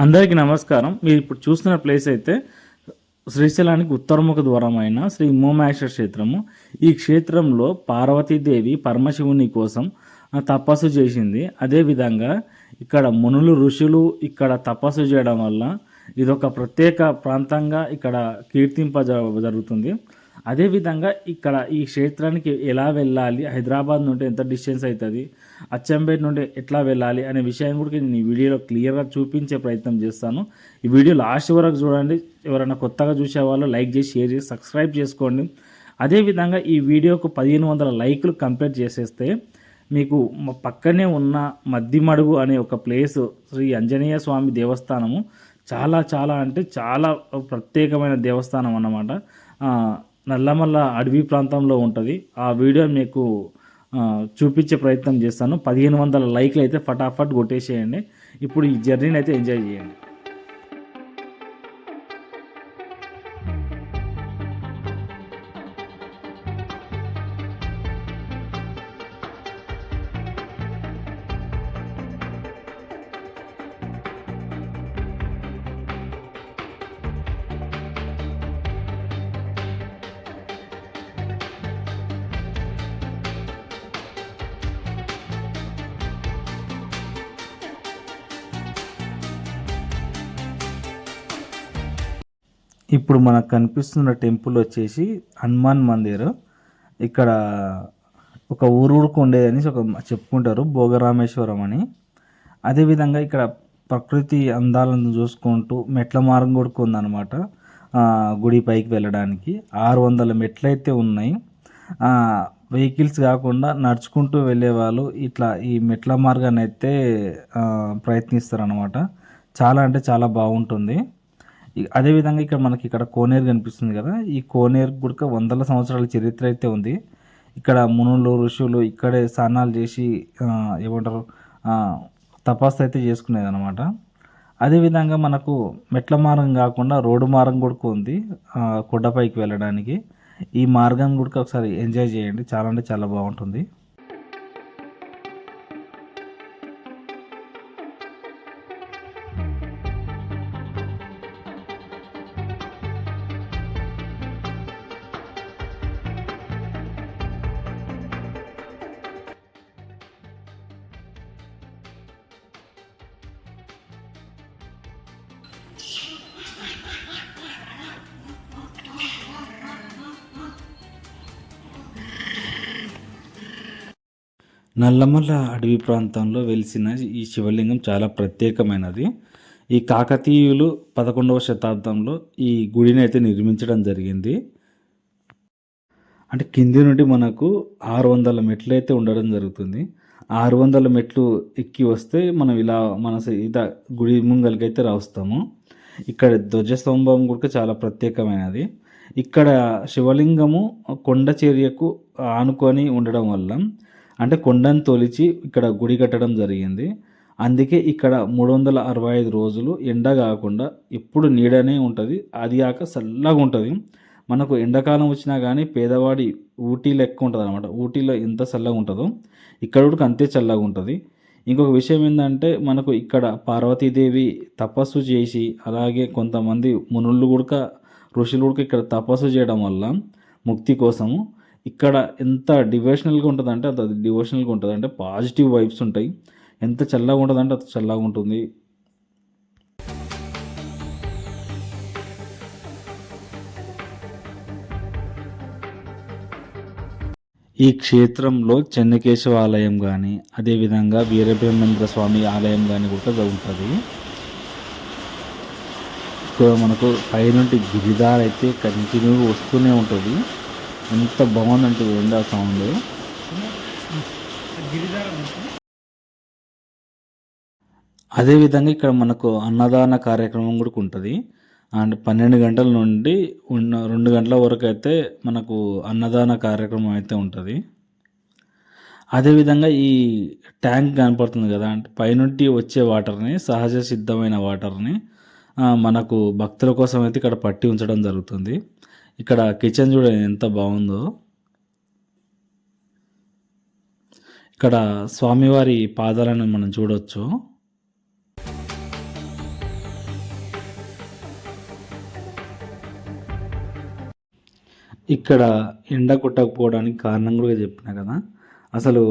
అందరికీ నమస్కారం. మీరు ఇప్పుడు చూస్తున్న ప్లేస్ అయితే శ్రీశైలానికి ఉత్తరముఖ ద్వారమైన శ్రీ ఉమామహేశ్వర క్షేత్రము. ఈ క్షేత్రంలో పార్వతీదేవి పరమశివుని కోసం తపస్సు చేసింది. అదేవిధంగా ఇక్కడ మునులు ఋషులు ఇక్కడ తపస్సు చేయడం వల్ల ఇది ఒక ప్రత్యేక ప్రాంతంగా ఇక్కడ కీర్తింప జ- జరుగుతుంది. అదేవిధంగా ఇక్కడ ఈ క్షేత్రానికి ఎలా వెళ్ళాలి? హైదరాబాద్ నుండి ఎంత డిస్టెన్స్ అవుతుంది? అచ్చంపేట నుండి ఎట్లా వెళ్ళాలి అనే విషయం కూడా నేను ఈ వీడియోలో క్లియర్గా చూపించే ప్రయత్నం చేస్తాను. ఈ వీడియో లాస్ట్ వరకు చూడండి. ఎవరైనా కొత్తగా చూసే వాళ్ళు లైక్ చేసి షేర్ చేసి సబ్స్క్రైబ్ చేసుకోండి. అదేవిధంగా ఈ వీడియోకు పదిహేను వందల లైక్లు కంప్లీట్ చేసేస్తే మీకు మా పక్కనే ఉన్న మద్దిమడుగు అనే ఒక ప్లేస్ శ్రీ ఆంజనేయ స్వామి దేవస్థానము. చాలా చాలా అంటే చాలా ప్రత్యేకమైన దేవస్థానం అన్నమాట. నల్లమల్ల అడవి ప్రాంతంలో ఉంటుంది. ఆ వీడియో మీకు చూపించే ప్రయత్నం చేస్తాను. పదిహేను వందల లైక్లు అయితే ఫటాఫట్ కొట్టేసేయండి. ఇప్పుడు ఈ జర్నీని అయితే ఎంజాయ్ చేయండి. ఇప్పుడు మనకు కనిపిస్తున్న టెంపుల్ వచ్చేసి హనుమాన్ మందిర్. ఇక్కడ ఒక ఊరుకు ఉండేదని ఒక చెప్పుకుంటారు భోగరామేశ్వరం అని. అదేవిధంగా ఇక్కడ ప్రకృతి అందాలను చూసుకుంటూ మెట్ల మార్గం కూడా ఉందన్నమాట. గుడి పైకి వెళ్ళడానికి. ఆరు వందల మెట్లు అయితే ఉన్నాయి. వెహికల్స్ కాకుండా నడుచుకుంటూ వెళ్ళేవాళ్ళు ఇట్లా ఈ మెట్ల మార్గాన్ని అయితే ప్రయత్నిస్తారనమాట చాలా అంటే చాలా బాగుంటుంది. అదేవిధంగా ఇక్కడ మనకి ఇక్కడ కోనేరు కనిపిస్తుంది కదా. ఈ కోనేరు కూడా వందల సంవత్సరాల చరిత్ర అయితే ఉంది. ఇక్కడ మునులు ఋషులు ఇక్కడే స్నానాలు చేసి ఏమంటారు తపస్సు అయితే చేసుకునేది అనమాట అదేవిధంగా మనకు మెట్ల మార్గం కాకుండా రోడ్డు మార్గం కూడా ఉంది కొండపైకి వెళ్ళడానికి. ఈ మార్గం కూడా ఒకసారి ఎంజాయ్ చేయండి. చాలా అంటే చాలా బాగుంటుంది. నల్లమల్ల అడవి ప్రాంతంలో వెలిసిన ఈ శివలింగం చాలా ప్రత్యేకమైనది. ఈ కాకతీయులు పదకొండవ శతాబ్దంలో ఈ గుడిని అయితే నిర్మించడం జరిగింది. అంటే కింది నుండి మనకు ఆరు వందల మెట్లు అయితే ఉండడం జరుగుతుంది. ఆరు వందల మెట్లు ఎక్కి వస్తే మనం ఇలా మన ఇద గుడి ముంగలకైతే అయితే రాస్తాము. ఇక్కడ ధ్వజస్తంభం కూడా చాలా ప్రత్యేకమైనది. ఇక్కడ శివలింగము కొండ చర్యకు ఆనుకొని ఉండడం వల్ల అంటే కొండను తొలిచి ఇక్కడ గుడి కట్టడం జరిగింది. అందుకే ఇక్కడ మూడు వందల అరవై ఐదు రోజులు ఎండ కాకుండా ఎప్పుడు నీడనే ఉంటుంది. అది కాక చల్లగా ఉంటుంది. మనకు ఎండాకాలం వచ్చినా కానీ పేదవాడి ఊటీ లెక్క ఉంటుంది అనమాట ఊటీలో ఎంత చల్లగా ఉంటుందో ఇక్కడ కూడా అంతే చల్లగా ఉంటుంది. ఇంకొక విషయం ఏంటంటే మనకు ఇక్కడ పార్వతీదేవి తపస్సు చేసి అలాగే కొంతమంది మునులు కూడా ఋషులు కూడా ఇక్కడ తపస్సు చేయడం వల్ల ముక్తి కోసము ఇక్కడ ఎంత డివోషనల్గా ఉంటుంది అంటే అంత డివోషనల్గా ఉంటుంది అంటే పాజిటివ్ వైబ్స్ ఉంటాయి. ఎంత చల్లగా ఉంటుంది అంటే అంత చల్లగా ఉంటుంది. ఈ క్షేత్రంలో చెన్నకేశవ ఆలయం కానీ అదేవిధంగా వీరబ్రహ్మేంద్ర స్వామి ఆలయం కానీ కూడా ఉంటుంది ఇక్కడ మనకు పైనుండి గిరిదార్ అయితే కంటిన్యూ వస్తూనే ఉంటుంది. ఎంత బాగుందంటే చూడండి ఆ సౌండ్ అదేవిధంగా ఇక్కడ మనకు అన్నదాన కార్యక్రమం కూడా ఉంటుంది. అండ్ పన్నెండు గంటల నుండి ఉన్న రెండు గంటల వరకు అయితే మనకు అన్నదాన కార్యక్రమం అయితే ఉంటుంది. అదేవిధంగా ఈ ట్యాంక్ కనపడుతుంది కదా అంటే పైనుండి వచ్చే వాటర్ని సహజ సిద్ధమైన వాటర్ని మనకు భక్తుల కోసం అయితే ఇక్కడ పట్టి ఉంచడం జరుగుతుంది. ఇక్కడ కిచెన్ చూడండి ఎంత బాగుందో. ఇక్కడ స్వామివారి పాదాలను మనం చూడవచ్చు ఇక్కడ ఎండ కొట్టకపోవడానికి కారణం కూడా చెప్పిన కదా. అసలు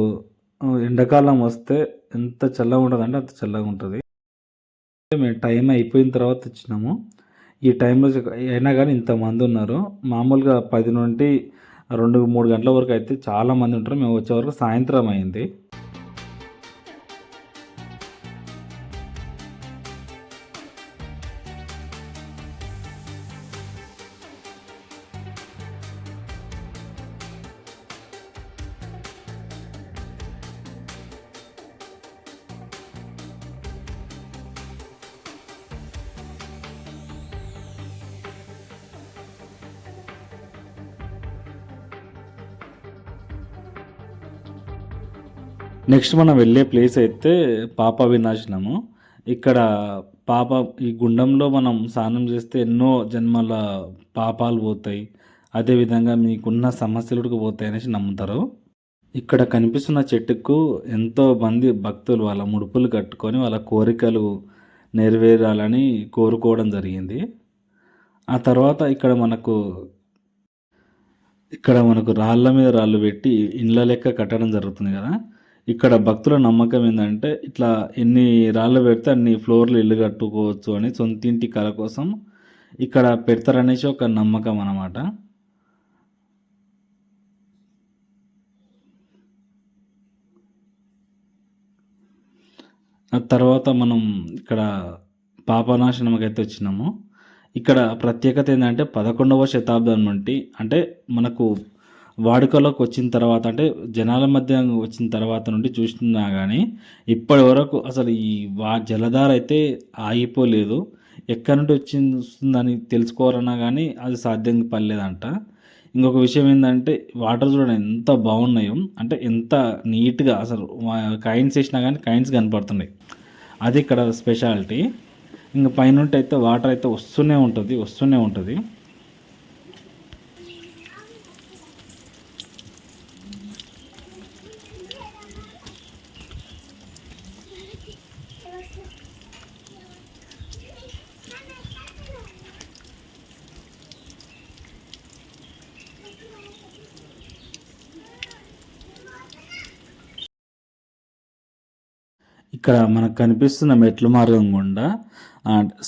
ఎండాకాలం వస్తే ఎంత చల్లగా ఉంటుందంటే అంత చల్లగా ఉంటుంది. మేము టైం అయిపోయిన తర్వాత వచ్చినాము ఈ టైంలో అయినా కానీ ఇంతమంది ఉన్నారు. మామూలుగా పది నుండి రెండు మూడు గంటల వరకు అయితే చాలామంది ఉంటారు. మేము వచ్చే వరకు సాయంత్రం అయింది. నెక్స్ట్ మనం వెళ్ళే ప్లేస్ అయితే పాప వినాశనము ఇక్కడ పాప ఈ గుండంలో మనం స్నానం చేస్తే ఎన్నో జన్మల పాపాలు పోతాయి. అదేవిధంగా మీకున్న సమస్యలు కూడా పోతాయి అనేసి నమ్ముతారు. ఇక్కడ కనిపిస్తున్న చెట్టుకు ఎంతో మంది భక్తులు వాళ్ళ ముడుపులు కట్టుకొని వాళ్ళ కోరికలు నెరవేరాలని కోరుకోవడం జరిగింది. ఆ తర్వాత ఇక్కడ మనకు ఇక్కడ మనకు రాళ్ళ మీద రాళ్ళు పెట్టి ఇండ్ల లెక్క కట్టడం జరుగుతుంది కదా. ఇక్కడ భక్తుల నమ్మకం ఏంటంటే ఇట్లా ఎన్ని రాళ్ళు పెడితే అన్ని ఫ్లోర్లు ఇల్లు కట్టుకోవచ్చు అని సొంతింటి కళ కోసం ఇక్కడ పెడతారనేసి ఒక నమ్మకం అన్నమాట. తర్వాత మనం ఇక్కడ పాపనాశనమకైతే వచ్చినాము. ఇక్కడ ప్రత్యేకత ఏంటంటే పదకొండవ శతాబ్దం నుండి అంటే మనకు వాడుకలోకి వచ్చిన తర్వాత అంటే జనాల మధ్య వచ్చిన తర్వాత నుండి చూస్తున్నా కానీ ఇప్పటి వరకు అసలు ఈ వా జలధార అయితే ఆగిపోలేదు. ఎక్కడి నుండి వచ్చిందని తెలుసుకోవాలన్నా కానీ అది సాధ్యం పర్లేదంట ఇంకొక విషయం ఏంటంటే వాటర్ చూడండి ఎంత బాగున్నాయో అంటే ఎంత నీట్గా అసలు కైన్స్ వేసినా కానీ కైన్స్ కనపడుతున్నాయి. అది ఇక్కడ స్పెషాలిటీ. ఇంకా పైన అయితే వాటర్ అయితే వస్తూనే ఉంటుంది వస్తూనే ఉంటుంది. ఇక్కడ మనకు కనిపిస్తున్న మెట్ల మార్గం గుండా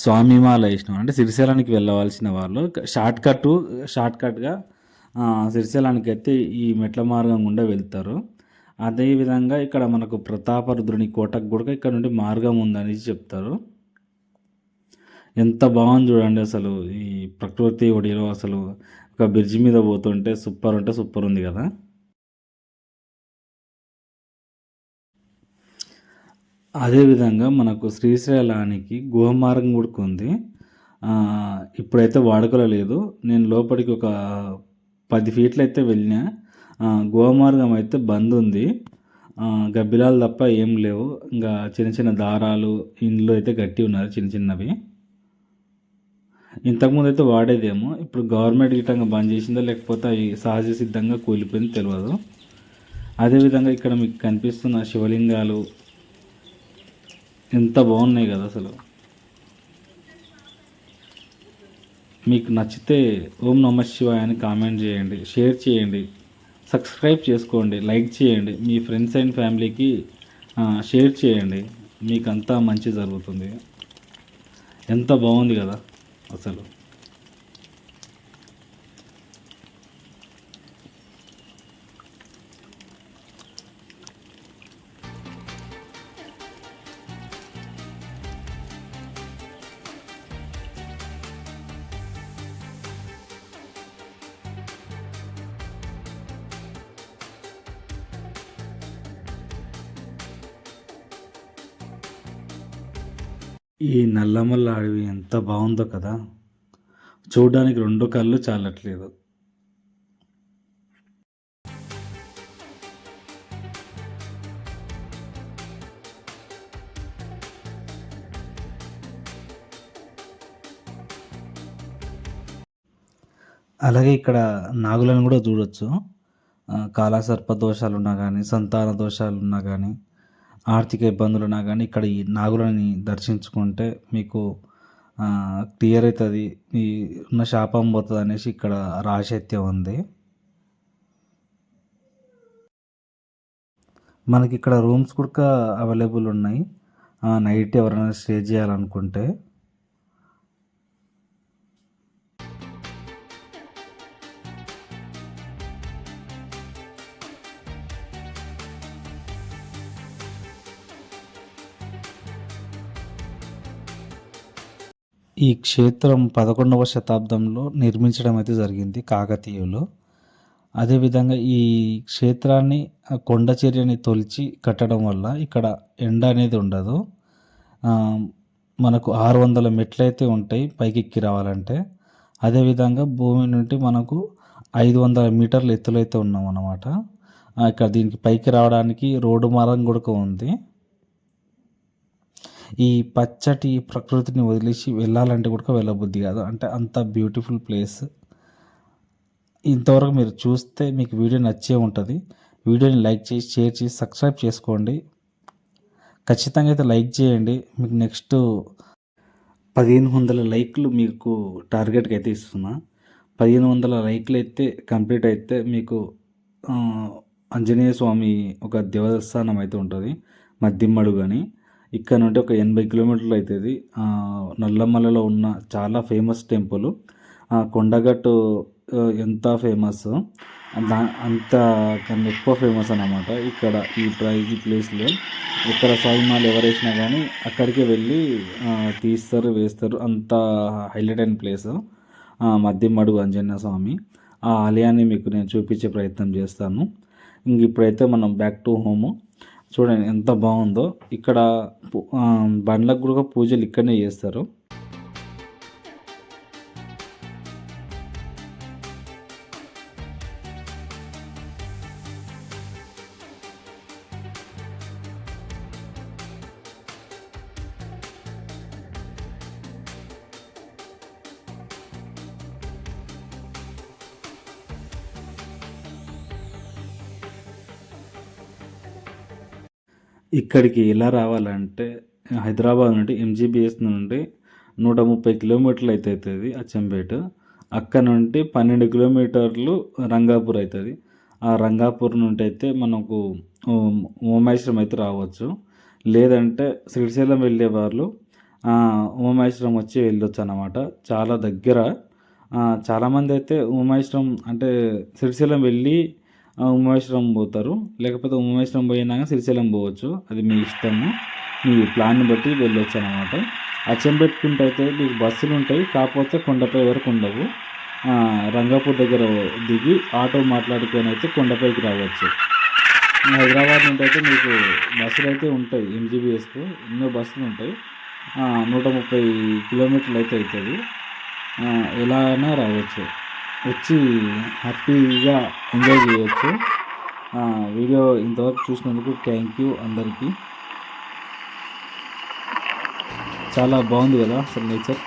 స్వామిమాల వేసినాం. అంటే సిరిశైలానికి వెళ్ళవలసిన వాళ్ళు షార్ట్ కట్ షార్ట్ కట్గా సిరిశైలానికి అయితే ఈ మెట్ల మార్గం గుండా వెళ్తారు. అదేవిధంగా ఇక్కడ మనకు ప్రతాపరుద్రుని కోటకు కూడా ఇక్కడ నుండి మార్గం ఉందని చెప్తారు. ఎంత బాగుంది చూడండి అసలు ఈ ప్రకృతి ఒడిలో అసలు ఒక బ్రిడ్జ్ మీద పోతుంటే సూపర్ అంటే సూపర్ ఉంది కదా. అదేవిధంగా మనకు శ్రీశైలానికి గుహమార్గం కూడా ఉంది ఇప్పుడైతే వాడుకలో లేదు. నేను లోపలికి ఒక పది ఫీట్లు అయితే వెళ్ళినా. గుహమార్గం అయితే బంద్ ఉంది. గబ్బిలాలు తప్ప ఏం లేవు. ఇంకా చిన్న చిన్న దారాలు ఇండ్లు అయితే గట్టి ఉన్నారు చిన్న చిన్నవి. ఇంతకుముందు అయితే వాడేదేమో. ఇప్పుడు గవర్నమెంట్ గిట్టంగా బంద్ చేసిందో లేకపోతే అవి సహజ సిద్ధంగా కూలిపోయిందో తెలియదు. అదేవిధంగా ఇక్కడ మీకు కనిపిస్తున్న శివలింగాలు ఎంత బాగున్నాయి కదా అసలు. మీకు నచ్చితే ఓం నమ శివాయ అని కామెంట్ చేయండి షేర్ చేయండి సబ్స్క్రైబ్ చేసుకోండి లైక్ చేయండి మీ ఫ్రెండ్స్ అండ్ ఫ్యామిలీకి షేర్ చేయండి. మీకంతా మంచి జరుగుతుంది. ఎంత బాగుంది కదా అసలు. ఈ నల్లమల్ల అడవి ఎంత బాగుందో కదా. చూడడానికి రెండు కళ్ళు చాలట్లేదు. అలాగే ఇక్కడ నాగులను కూడా చూడొచ్చు. కాలసర్ప దోషాలు ఉన్నా కానీ సంతాన దోషాలు ఉన్నా కానీ ఆర్థిక ఇబ్బందులు ఉన్నా కానీ ఇక్కడ ఈ నాగులని దర్శించుకుంటే మీకు క్లియర్ అవుతుంది ఈ ఉన్న శాపం పోతుంది అనేసి ఇక్కడ రాశైత్యం ఉంది. మనకి ఇక్కడ రూమ్స్ కూడా అవైలబుల్ ఉన్నాయి. నైట్ ఎవరైనా స్టే చేయాలనుకుంటే. ఈ క్షేత్రం పదకొండవ శతాబ్దంలో నిర్మించడం అయితే జరిగింది కాకతీయులు. అదేవిధంగా ఈ క్షేత్రాన్ని కొండచర్యని తొలిచి కట్టడం వల్ల ఇక్కడ ఎండ అనేది ఉండదు. మనకు ఆరు వందల మెట్లు అయితే ఉంటాయి పైకి ఎక్కి రావాలంటే. అదేవిధంగా భూమి నుండి మనకు ఐదు వందల మీటర్ల ఎత్తులైతే ఉన్నాం అన్నమాట ఇక్కడ దీనికి పైకి రావడానికి రోడ్డు మార్గం కూడా ఉంది. ఈ పచ్చటి ప్రకృతిని వదిలేసి వెళ్ళాలంటే కూడా వెళ్ళబుద్ధి కాదు. అంటే అంత బ్యూటిఫుల్ ప్లేస్ ఇంతవరకు మీరు చూస్తే మీకు వీడియో నచ్చే ఉంటుంది. వీడియోని లైక్ చేసి షేర్ చేసి సబ్స్క్రైబ్ చేసుకోండి. ఖచ్చితంగా అయితే లైక్ చేయండి. మీకు నెక్స్ట్ పదిహేను వందల లైక్లు మీకు టార్గెట్కి అయితే ఇస్తున్నా. పదిహేను వందల లైక్లు అయితే కంప్లీట్ అయితే మీకు ఆంజనేయ స్వామి ఒక దేవస్థానం అయితే ఉంటుంది. మద్దిమ్మడు కానీ ఇక్కడ నుండి ఒక ఎనభై కిలోమీటర్లు అవుతుంది. నల్లమలలో ఉన్న చాలా ఫేమస్ టెంపుల్. ఆ కొండగట్టు ఎంత ఫేమస్? దా అంత కన్నా ఎక్కువ ఫేమస్ అన్నమాట. ఇక్కడ ఈ ప్రైజ్ ఈ ప్లేస్లో ఇక్కడ స్వామిమాలు ఎవరేసినా కానీ అక్కడికే వెళ్ళి తీస్తారు వేస్తారు. అంత హైలైట్ అయిన ప్లేస్. మద్యమడుగు ఆంజనేయ స్వామి. ఆ ఆలయాన్ని మీకు నేను చూపించే ప్రయత్నం చేస్తాను. ఇంక ఇప్పుడైతే మనం బ్యాక్ టు హోమ్. చూడండి ఎంత బాగుందో. ఇక్కడ బండ్లకు కూడా పూజలు ఇక్కడనే చేస్తారు. ఇక్కడికి ఎలా రావాలంటే హైదరాబాద్ నుండి ఎంజీబీఎస్ నుండి నూట ముప్పై కిలోమీటర్లు అయితే అవుతుంది అచ్చంపేట. అక్కడ నుండి పన్నెండు కిలోమీటర్లు రంగాపూర్ అవుతుంది. ఆ రంగాపూర్ నుండి అయితే మనకు ఉమ్, ఉమామేశ్వరం అయితే రావచ్చు. లేదంటే శ్రీశైలం వెళ్ళే వాళ్ళు ఉమామేశ్వరం వచ్చి వెళ్ళొచ్చు అనమాట చాలా దగ్గర చాలామంది అయితే ఉమామేశ్వరం అంటే శ్రీశైలం వెళ్ళి ఉమామేశ్వరం పోతారు. లేకపోతే ఉమామేశ్వరం పోయినాక శ్రీశైలం పోవచ్చు. అది మీ ఇష్టము. మీ ప్లాన్ని బట్టి వెళ్ళొచ్చు అనమాట అచ్చంపెట్టుకుంటే అయితే మీకు బస్సులు ఉంటాయి. కాకపోతే కొండపై వరకు ఉండవు. రంగాపూర్ దగ్గర దిగి ఆటో మాట్లాడుకొని అయితే కొండపైకి రావచ్చు. హైదరాబాద్ నుండి అయితే మీకు బస్సులు అయితే ఉంటాయి. ఎంజీబీఎస్కు ఎన్నో బస్సులు ఉంటాయి. నూట ముప్పై కిలోమీటర్లు అయితే అవుతుంది. ఎలా అయినా రావచ్చు. వచ్చి హ్యాపీగా ఎంజాయ్ చేయొచ్చు. వీడియో ఇంతవరకు చూసినందుకు థ్యాంక్ యూ అందరికీ. చాలా బాగుంది కదా అసలు నేచర్.